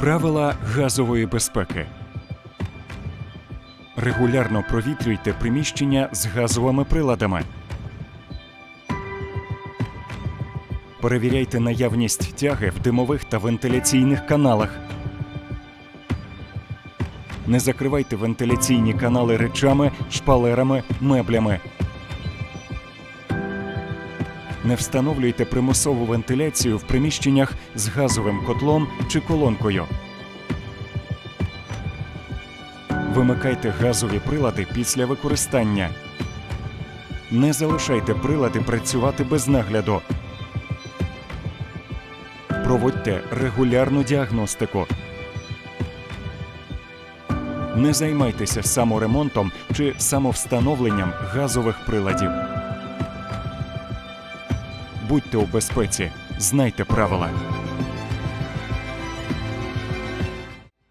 Правила газової безпеки. Регулярно провітрюйте приміщення з газовими приладами. Перевіряйте наявність тяги в димових та вентиляційних каналах. Не закривайте вентиляційні канали речами, шпалерами, меблями. Не встановлюйте примусову вентиляцію в приміщеннях з газовим котлом чи колонкою. Вимикайте газові прилади після використання. Не залишайте прилади працювати без нагляду. Проводьте регулярну діагностику. Не займайтеся саморемонтом чи самовстановленням газових приладів. Будьте у безпеці, знайте правила.